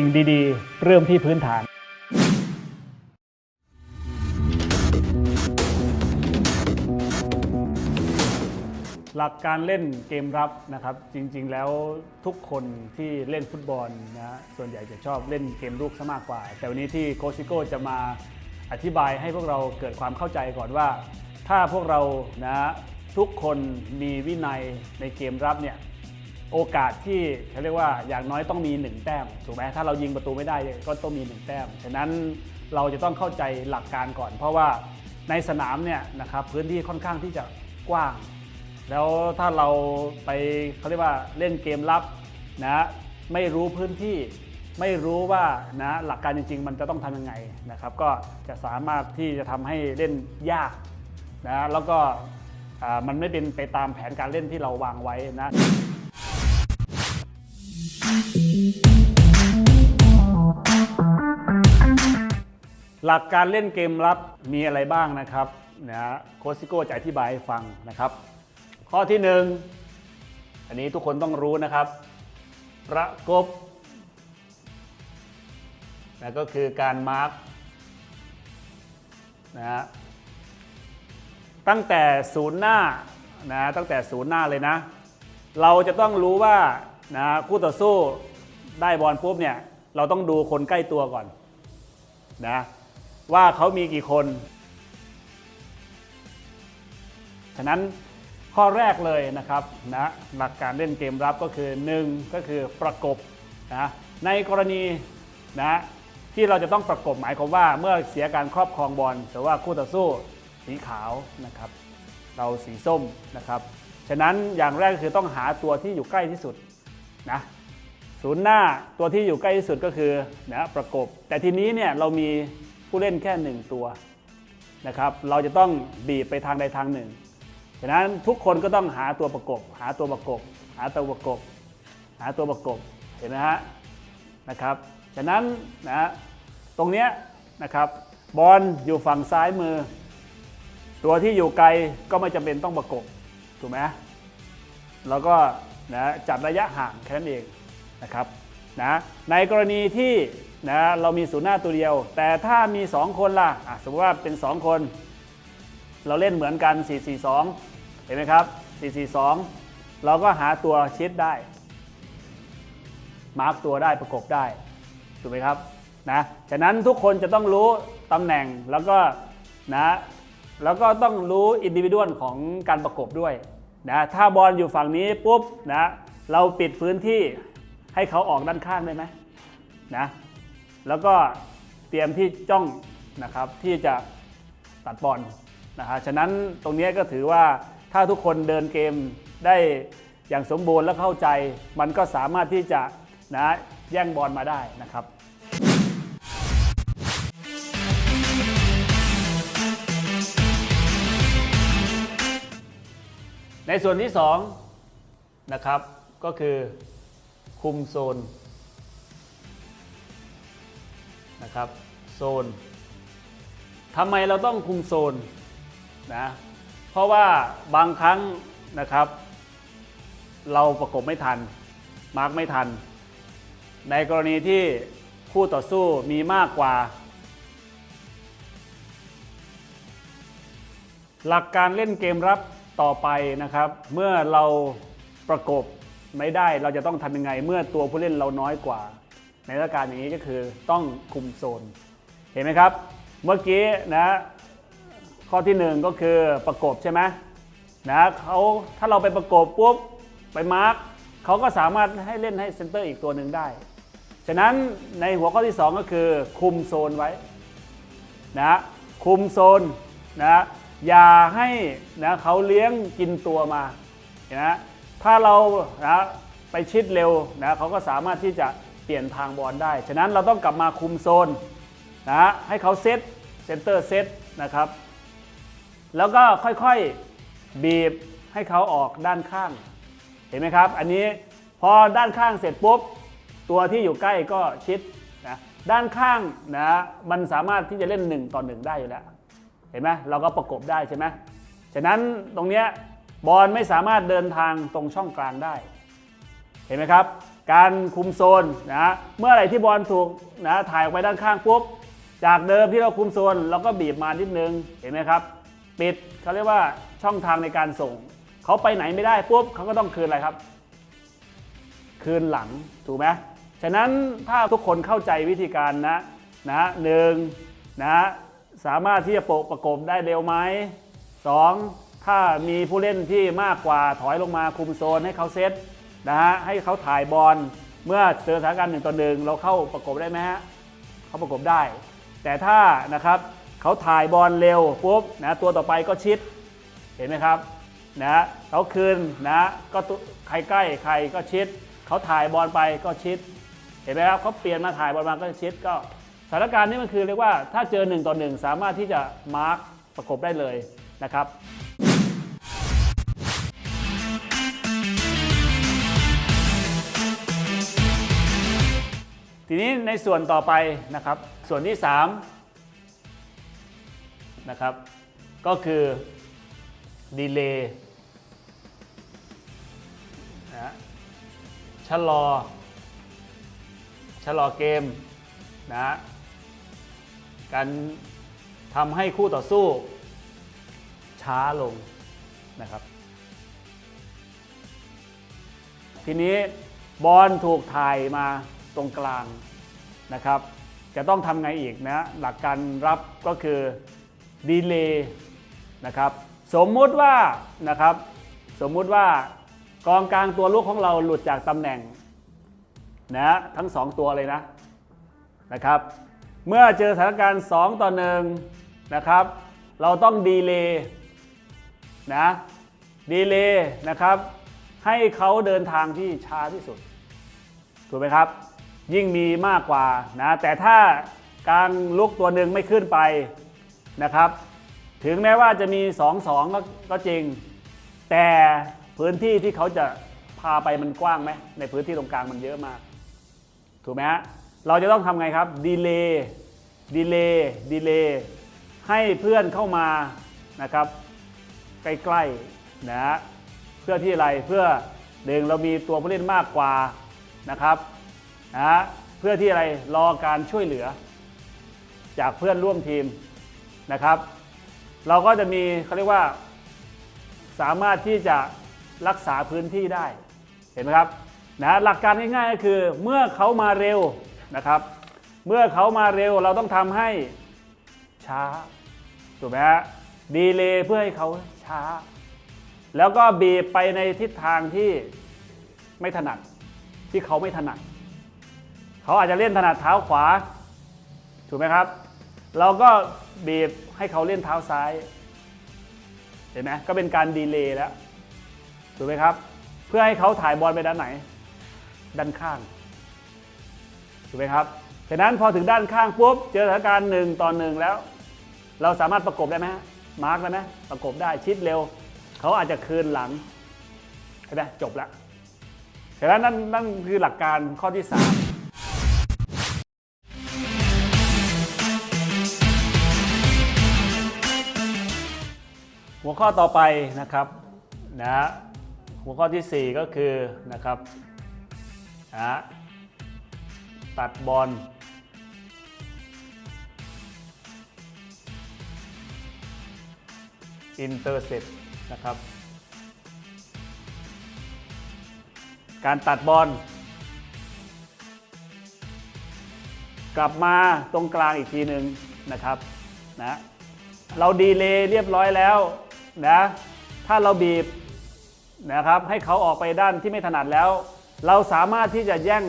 สิ่งดีๆ เริ่มที่พื้นฐานหลักการเล่นเกมรับนะครับ จริงๆแล้วทุกคนที่เล่นฟุตบอลนะฮะส่วนใหญ่จะชอบเล่นเกมรุกซะมากกว่า แต่วันนี้ที่โคชซิโก้จะมาอธิบายให้พวกเราเกิดความเข้าใจก่อนว่า ถ้าพวกเรานะทุกคนมีวินัยในเกมรับเนี่ย โอกาสที่เขาเรียกว่าอย่างน้อยต้องมี 1 แต้มถูกไหมถ้าเรายิงประตูไม่ได้ก็ต้องมี 1 แต้ม ฉะนั้นเราจะต้องเข้าใจหลักการก่อน เพราะว่าในสนามเนี่ยนะครับพื้นที่ค่อนข้างที่จะกว้าง แล้วถ้าเราไปเขาเรียกว่าเล่นเกมรับนะไม่รู้พื้นที่ไม่รู้ว่านะหลักการจริง ๆ มันจะต้องทำยังไงนะครับ ก็จะสามารถที่จะทำให้เล่นยากนะแล้วก็มันไม่เป็นไปตามแผนการเล่นที่เราวางไว้นะ หลักการเล่นเกมรับมีอะไรบ้างนะครับนะฮะโคชซิโก้จะอธิบายให้ฟังนะครับ ข้อที่หนึ่งอันนี้ทุกคนต้องรู้นะครับ ประกบนะก็คือการมาร์กนะฮะตั้งแต่ศูนย์หน้านะตั้งแต่ศูนย์หน้าเลยนะ เราจะต้องรู้ว่านะคู่ต่อสู้ได้บอลปุ๊บเนี่ยเราต้องดูคนใกล้ตัวก่อนนะ ว่าเขามีกี่คน ฉะนั้นข้อแรกเลยนะครับนะหลักการเล่นเกมรับก็คือ 1 ก็คือประกบนะในกรณีนะที่เราจะต้องประกบหมายความว่าเมื่อเสียการครอบครองบอลแต่ว่าคู่ต่อสู้สีขาวนะครับเราสีส้มนะครับฉะนั้นอย่างแรกก็คือต้องหาตัวที่อยู่ใกล้ที่สุดนะศูนย์หน้าตัวที่อยู่ใกล้ที่สุดก็คือนะประกบ แต่ทีนี้เนี่ยเรามี ผู้เล่นแค่หนึ่งตัวนะครับ เราจะต้องบีบไปทางใดทางหนึ่งฉะนั้นทุกคนก็ต้องหาตัวประกบ หาตัวประกบ หาตัวประกบ หาตัวประกบเห็นไหมฮะนะครับ ฉะนั้นนะตรงเนี้ยนะครับบอลอยู่ฝั่งซ้ายมือ ตัวที่อยู่ไกลก็ไม่จำเป็นต้องประกบถูกไหมแล้วก็นะจัดระยะห่างแค่นั้นเองนะครับนะในกรณีที่ นะเรามีศูนย์หน้าตัวเดียว แต่ถ้ามี 2 คนล่ะะสมมติว่าเป็น 2 คน เราเล่นเหมือนกัน 4-4-2 เห็นไหมครับ 4-4-2 เราก็หาตัวชิดได้ มาร์กตัวได้ประกบได้ ถูกไหมครับนะฉะนั้นทุกคนจะต้องรู้ตำแหน่งแล้วก็นะแล้วก็ต้องรู้อินดิวิดวลของการประกบด้วยนะถ้าบอลอยู่ฝั่งนี้ปุ๊บนะเราปิดพื้นที่ให้เขาออกด้านข้างได้ไหมนะ แล้วก็เตรียมที่จ้องนะครับที่จะตัดบอลนะฮะฉะนั้นตรงนี้ก็ถือว่าถ้าทุกคนเดินเกมได้อย่างสมบูรณ์และเข้าใจ มันก็สามารถที่จะนะแย่งบอลมาได้นะครับในส่วนที่2นะครับก็คือคุมโซน นะครับโซนทำไมเราต้องคุมโซนนะเพราะว่าบางครั้งนะครับ เราประกบไม่ทัน มาร์กไม่ทัน ในกรณีที่คู่ต่อสู้มีมากกว่า หลักการเล่นเกมรับต่อไปนะครับ เมื่อเราประกบไม่ได้เราจะต้องทำยังไง เมื่อตัวผู้เล่นเราน้อยกว่า ในสถานการณ์อย่างนี้ก็คือต้องคุมโซน เห็นไหมครับ เมื่อกี้นะข้อที่หนึ่งก็คือประกบใช่ไหมนะเขาถ้าเราไปประกบปุ๊บไปมาร์กเขาก็สามารถให้เล่นให้เซนเตอร์อีกตัวหนึ่งได้ ฉะนั้นในหัวข้อที่ 2 ก็คือคุมโซนไว้นะคุมโซนนะอย่าให้นะเขาเลี้ยงกินตัวมานะถ้าเรานะไปชิดเร็วนะเขาก็สามารถที่จะ เปลี่ยนทางบอลได้ ฉะนั้นเราต้องกลับมาคุมโซนนะให้เขาเซตเซนเตอร์เซตนะครับ แล้วก็ค่อยๆบีบให้เขาออกด้านข้าง เห็นไหมครับ อันนี้พอด้านข้างเสร็จปุ๊บ ตัวที่อยู่ใกล้ก็ชิดนะด้านข้างนะมันสามารถที่จะเล่น1ต่อ1ได้อยู่แล้ว เห็นไหมเราก็ประกบได้ใช่ไหมฉะนั้นตรงเนี้ยบอลไม่สามารถเดินทางตรงช่องกลางได้ เห็นไหมครับ การคุมโซนนะเมื่อไหร่ที่บอลถูกนะถ่ายออกไปด้านข้างปุ๊บจากเดิมที่เราคุมโซนเราก็บีบมานิดนึงเห็นไหมครับ ปิดเขาเรียกว่าช่องทางในการส่ง เขาไปไหนไม่ได้ปุ๊บเขาก็ต้องคืนอะไรครับ คืนหลังถูกไหมฉะนั้นถ้าทุกคนเข้าใจวิธีการนะนะหนึ่งนะสามารถที่จะโปะประกบได้เร็วไหมสองถ้ามีผู้เล่นที่มากกว่าถอยลงมาคุมโซนให้เขาเซต นะฮะให้เขาถ่ายบอลเมื่อเจอสถานการณ์หนึ่งต่อหนึ่งเราเข้าประกบได้ไหมฮะเขาประกบได้ แต่ถ้านะครับเขาถ่ายบอลเร็วปุ๊บนะตัวต่อไปก็ชิดเห็นไหมครับนะเขาคืนนะก็ตุใครใกล้ใครก็ชิดเขาถ่ายบอลไปก็ชิด เห็นไหมครับเขาเปลี่ยนมาถ่ายบอลมาก็ชิดก็สถานการณ์นี้มันคือเรียกว่าถ้าเจอ1ต่อ1สามารถที่จะมาร์กประกบได้เลยนะครับ ทีนี้ในส่วนต่อไปนะครับ ส่วนที่3นะครับ ก็คือดีเลย์นะชะลอ ชะลอเกมนะการทำให้คู่ต่อสู้ช้าลงนะครับ ทีนี้บอลถูกถ่ายมา ตรงกลางนะครับ จะต้องทำไงอีกนะ หลักการรับก็คือดีเลย์นะครับ สมมุติว่านะครับ สมมุติว่ากองกลางตัวลูกของเราหลุดจากตำแหน่งนะทั้ง 2 ตัวเลยนะนะครับ เมื่อเจอสถานการณ์ 2 ต่อ1นะครับ เราต้องดีเลย์นะดีเลย์นะครับ ให้เขาเดินทางที่ช้าที่สุด ถูกไหมครับ ยิ่งมีมากกว่านะแต่ถ้ากลางลุกตัวหนึ่งไม่ขึ้นไปนะครับ ถึงแม้ว่าจะมี 2-2ก็ก็จริง แต่พื้นที่ที่เขาจะพาไปมันกว้างไหมในพื้นที่ตรงกลางมันเยอะมาก ถูกไหมฮะเราจะต้องทำไงครับดีเลย์ดีเลย์ดีเลย์ให้เพื่อนเข้ามานะครับ ใกล้ๆนะฮะเพื่อที่อะไรเพื่อหนึ่งเรามีตัวผู้เล่นมากกว่านะครับ นะเพื่อที่อะไรรอการช่วยเหลือ จากเพื่อนร่วมทีมนะครับ เราก็จะมีเขาเรียกว่า สามารถที่จะรักษาพื้นที่ได้เห็นไหมครับนะหลักการง่ายๆก็คือเมื่อเขามาเร็วนะครับ เมื่อเขามาเร็วเราต้องทำให้ช้าถูกไหมฮะดีเลย์เพื่อให้เขาช้า แล้วก็บีบไปในทิศทางที่ไม่ถนัดที่เขาไม่ถนัด เขาอาจจะเล่นถนัดเท้าขวา ถูกไหมครับ เราก็บีบให้เขาเล่นเท้าซ้าย เห็นไหมก็เป็นการดีเลย์แล้ว ถูกไหมครับ เพื่อให้เขาถ่ายบอลไปด้านไหน ด้านข้าง ถูกไหมครับฉะนั้นพอถึงด้านข้างปุ๊บเจอสถานการณ์หนึ่งต่อหนึ่งแล้ว เราสามารถประกบได้ไหมฮะมาร์กได้ไหมประกบได้ชิดเร็ว เขาอาจจะคืนหลังเห็นไหมจบละฉะนั้นนั่นนั่นคือหลักการข้อที่ 3 หัวข้อต่อไปนะครับนะหัวข้อที่ 4 ก็คือนะครับนะตัดบอลอินเตอร์เซปนะครับ การตัดบอลกลับมาตรงกลางอีกทีหนึ่งนะครับนะเราดีเลย์เรียบร้อยแล้ว นะถ้าเราบีบนะครับให้เขาออกไปด้านที่ไม่ถนัดแล้ว เราสามารถที่จะแย่ง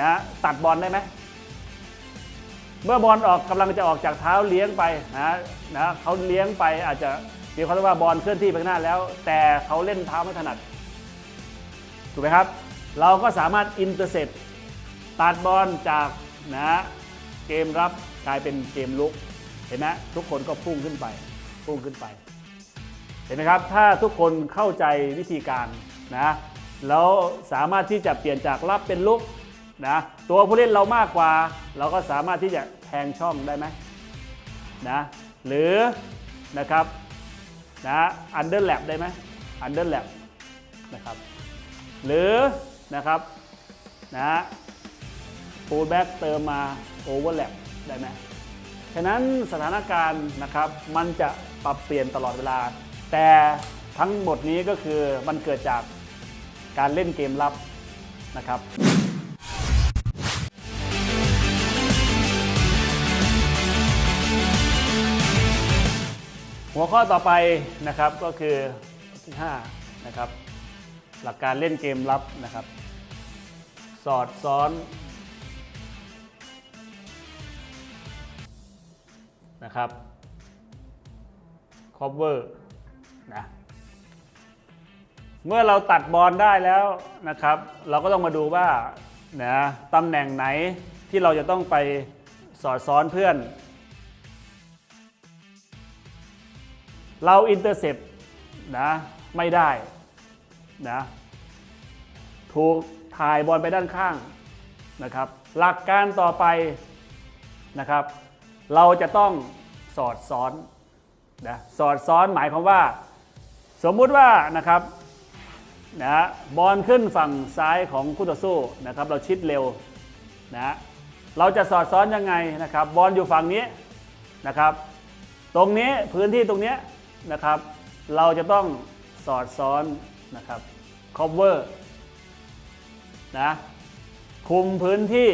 นะตัดบอลได้ไหมเมื่อบอลออกกำลังจะออกจากเท้าเลี้ยงไปนะนะเขาเลี้ยงไปอาจจะเดี๋ยวเขาเรียกว่าบอลเคลื่อนที่ไปข้างหน้าแล้ว แต่เขาเล่นเท้าไม่ถนัดถูกไหมครับ เราก็สามารถอินเตอร์เซปตัดบอลจากนะเกมรับกลายเป็นเกมลุกเห็นไหมทุกคนก็พุ่งขึ้นไป พุ่งขึ้นไป ห็นไหมครับ ถ้าทุกคนเข้าใจวิธีการนะแล้วสามารถที่จะเปลี่ยนจากรับเป็นลุกนะตัวผู้เล่นเรามากกว่า เราก็สามารถที่จะแทงช่องได้ไหมนะหรือนะครับนะอันเดอร์แลปได้ไหมอันเดอร์แลปนะครับหรือนะครับนะฟูลแบ็กเติมมาโอเวอร์แลปได้ไหมฉะนั้นสถานการณ์นะครับมันจะปรับเปลี่ยนตลอดเวลา แต่ทั้งหมดนี้ก็คือมันเกิดจากการเล่นเกมลับนะครับหัวข้อต่อไปนะครับก็คือที่5นะครับหลักการเล่นเกมลับนะครับ สอดซ้อนนะครับ cover นะเมื่อเราตัดบอลได้แล้วนะครับ เราก็ต้องมาดูว่านะตำแหน่งไหนที่เราจะต้องไปสอดซ้อนเพื่อน เราอินเตอร์เซปนะไม่ได้นะถูกถ่ายบอลไปด้านข้างนะครับ หลักการต่อไปนะครับ เราจะต้องสอดซ้อนนะสอดซ้อนหมายความว่า สมมุติว่านะครับนะบอลขึ้นฝั่งซ้ายของคู่ต่อสู้นะครับ เราชิดเร็วนะเราจะสอดซ้อนยังไงนะครับ บอลอยู่ฝั่งนี้นะครับ ตรงนี้พื้นที่ตรงนี้นะครับ เราจะต้องสอดซ้อนนะครับ cover นะคุมพื้นที่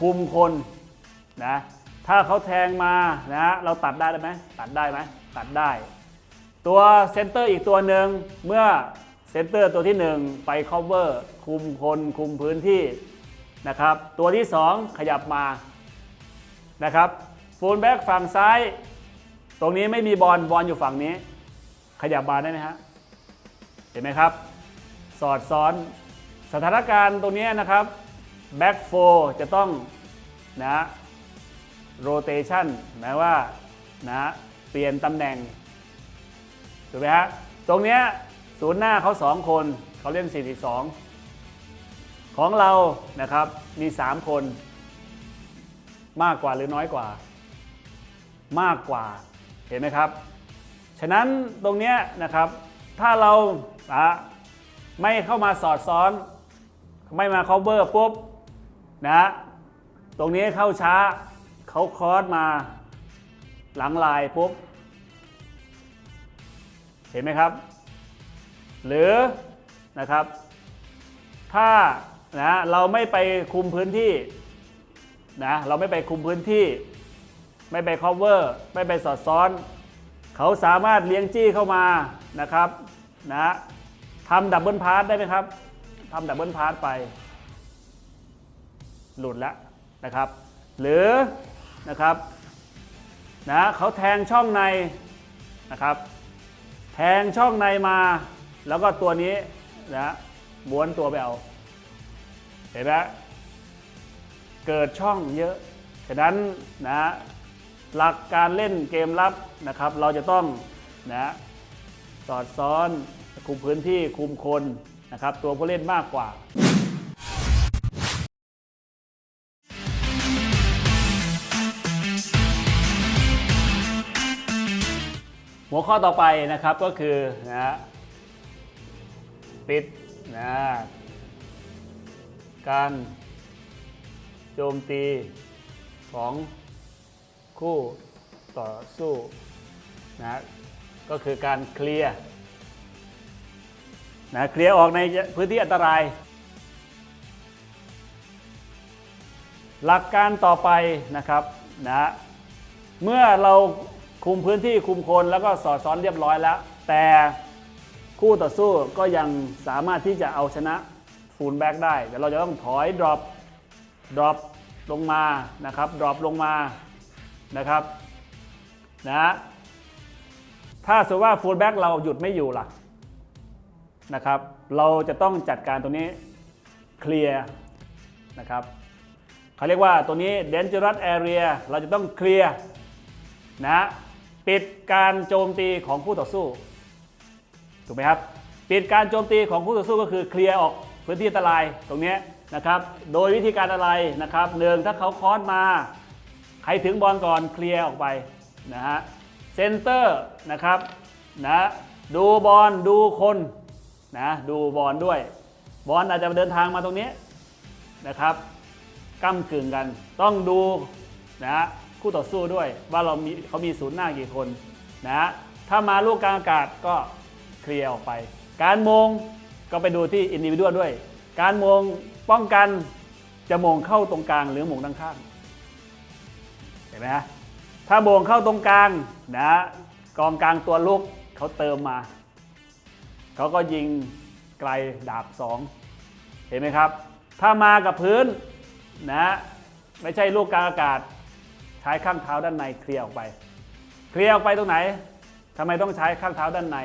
คุมคนนะถ้าเขาแทงมานะเราตัดได้ไหมตัดได้ไหมตัดได้ ตัวเซนเตอร์อีกตัวหนึ่งเมื่อเซนเตอร์ตัวที่ 1 ไป cover คุมคนคุมพื้นที่นะครับตัวที่ 2 ขยับมานะครับฟูลแบ็กฝั่งซ้าย ตรงนี้ไม่มีบอลบอลอยู่ฝั่งนี้ ขยับบาได้ไหมฮะเห็นไหมครับ สอดซ้อนสถานการณ์ตรงนี้นะครับแบ็กโฟจะต้องนะโรเตชันหมายว่านะเปลี่ยนตำแหน่ง ถูกไหมฮะตรงเนี้ยศูนย์หน้าเขาสองคนเขาเล่น 4-2 ของเรานะครับมี 3 คน มากกว่าหรือน้อยกว่า มากกว่าเห็นไหมครับ ฉะนั้นตรงเนี้ยนะครับถ้าเราอะไม่เข้ามาสอดซ้อน ไม่มา cover ปุ๊บนะตรงนี้เข้าช้าเขาคอสมาหลังลายปุ๊บ เห็นไหมครับ หรือนะครับ ถ้านะเราไม่ไปคุมพื้นที่นะเราไม่ไปคุมพื้นที่ ไม่ไป cover ไม่ไปสอดซ้อน เขาสามารถเลี้ยงจี้เข้ามานะครับนะทำดับเบิลพาสได้ไหมครับทำดับเบิลพาสไป หลุดแล้วนะครับ หรือนะครับนะเขาแทงช่องในนะครับ แทงช่องในมา แล้วก็ตัวนี้นะบ้วนตัวไปเอา เห็นไหมเกิดช่องเยอะ ฉะนั้นนะหลักการเล่นเกมรับนะครับ เราจะต้องนะสอดซ้อนคุมพื้นที่คุมคนนะครับ ตัวผู้เล่นมากกว่า หัวข้อต่อไปนะครับก็คือนะปิดนะการโจมตีของคู่ต่อสู้นะก็คือการเคลียร์นะเคลียร์ออกในพื้นที่อันตราย หลักการต่อไปนะครับนะเมื่อเรา คุมพื้นที่คุมคนแล้วก็สอดซ้อนเรียบร้อยแล้ว แต่คู่ต่อสู้ก็ยังสามารถที่จะเอาชนะฟูลแบ็กได้แต่เราจะต้องถอยดรอปดรอปลงมานะครับดรอปลงมานะครับนะถ้าสมมติว่าฟูลแบ็กเราหยุดไม่อยู่ล่ะนะครับ เราจะต้องจัดการตัวนี้เคลียร์นะครับเขาเรียกว่าตัวนี้ dangerous area เราจะต้องเคลียร์นะ ปิดการโจมตีของคู่ต่อสู้ ถูกไหมครับ ปิดการโจมตีของคู่ต่อสู้ก็คือเคลียร์ออกพื้นที่อันตรายตรงนี้นะครับ โดยวิธีการอะไรนะครับหนึ่งถ้าเขาคอสมา ใครถึงบอลก่อนเคลียร์ออกไปนะฮะเซนเตอร์นะครับนะดูบอลดูคนนะดูบอลด้วย บอลอาจจะเดินทางมาตรงนี้นะครับก้ากึ่งกันต้องดูนะฮะ คู่ต่อสู้ด้วย ว่าเรามีเขามีศูนย์หน้ากี่คนนะฮะถ้ามาลูกกลางอากาศก็เคลียร์ออกไป การมงก็ไปดูที่อินดิวิ a l ด้วย การมงป้องกันจะมงเข้าตรงกลางหรือมงด้านข้างเห็นไหมฮะถ้ามงเข้าตรงกลางนะกองกลางตัวลุกเขาเติมมาเขาก็ยิงไกลดาบสองเห็นไหมครับ ถ้ามากับพื้นนะไม่ใช่ลูกกลางอากาศ ใช้ข้างเท้าด้านในเคลียร์ออกไป เคลียร์ออกไปตรงไหนทำไมต้องใช้ข้างเท้าด้านใน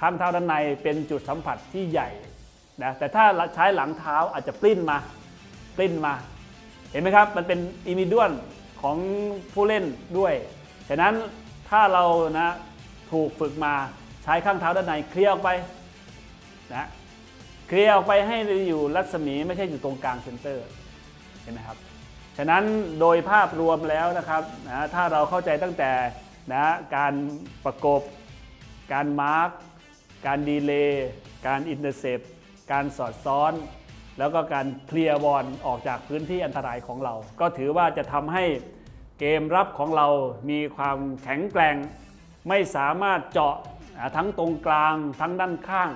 ข้างเท้าด้านในเป็นจุดสัมผัสที่ใหญ่นะแต่ถ้าใช้หลังเท้าอาจจะปลิ้นมาปลิ้นมา เห็นไหมครับ มันเป็นอิมิด้วนของผู้เล่นด้วยฉะนั้นถ้าเรานะถูกฝึกมาใช้ข้างเท้าด้านในเคลียร์ออกไปนะเคลียร์ออกไปให้อยู่รัศมีไม่ใช่อยู่ตรงกลางเซนเตอร์เห็นไหมครับ ฉะนั้นโดยภาพรวมแล้วนะครับนะถ้าเราเข้าใจตั้งแต่นะการประกบ การมาร์กการดีเลย์การอินเตอร์เซปการสอดซ้อน แล้วก็การเคลียร์บอลออกจากพื้นที่อันตรายของเรา ก็ถือว่าจะทำให้เกมรับของเรามีความแข็งแกร่ง ไม่สามารถเจาะทั้งตรงกลางทั้งด้านข้าง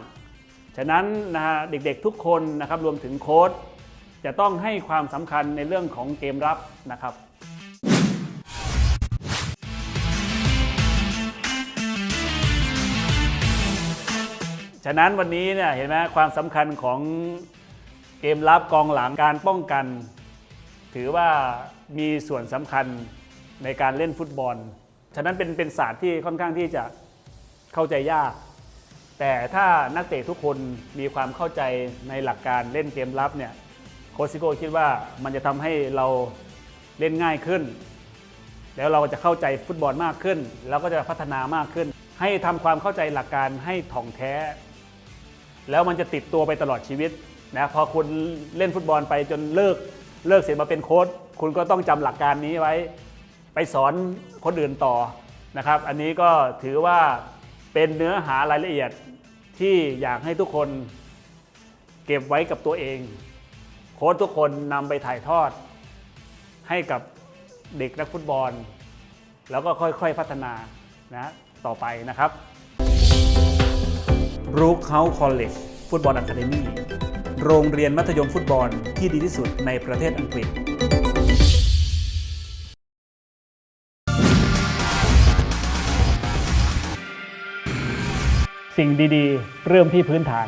ฉะนั้นนะฮะเด็กๆทุกคนนะครับรวมถึงโค้ช จะต้องให้ความสำคัญในเรื่องของเกมรับนะครับฉะนั้นวันนี้เนี่ยเห็นไหมความสำคัญของเกมรับกองหลังการป้องกัน ถือว่ามีส่วนสำคัญในการเล่นฟุตบอล ฉะนั้นเป็นเป็นศาสตร์ที่ค่อนข้างที่จะเข้าใจยาก แต่ถ้านักเตะทุกคนมีความเข้าใจในหลักการเล่นเกมรับเนี่ย คชซิโก้คิดว่ามันจะทำให้เราเล่นง่ายขึ้น แล้วเราจะเข้าใจฟุตบอลมากขึ้น แล้วก็จะพัฒนามากขึ้น ให้ทำความเข้าใจหลักการให้ถ่องแท้ แล้วมันจะติดตัวไปตลอดชีวิตนะพอคุณเล่นฟุตบอลไปจนเลิกเลิกเสร็จมาเป็นโค้ชคุณก็ต้องจำหลักการนี้ไว้ ไปสอนคนอื่นต่อนะครับ อันนี้ก็ถือว่าเป็นเนื้อหารายละเอียดที่อยากให้ทุกคนเก็บไว้กับตัวเอง โค้ชทุกคนนำไปถ่ายทอด ให้กับเด็กนักฟุตบอล แล้วก็ค่อยๆพัฒนานะต่อไปนะครับรูคเฮาคอลเลจฟุตบอลอะคาเดมีโรงเรียนมัธยมฟุตบอลที่ดีที่สุดในประเทศอังกฤษสิ่งดีๆ เริ่มที่พื้นฐาน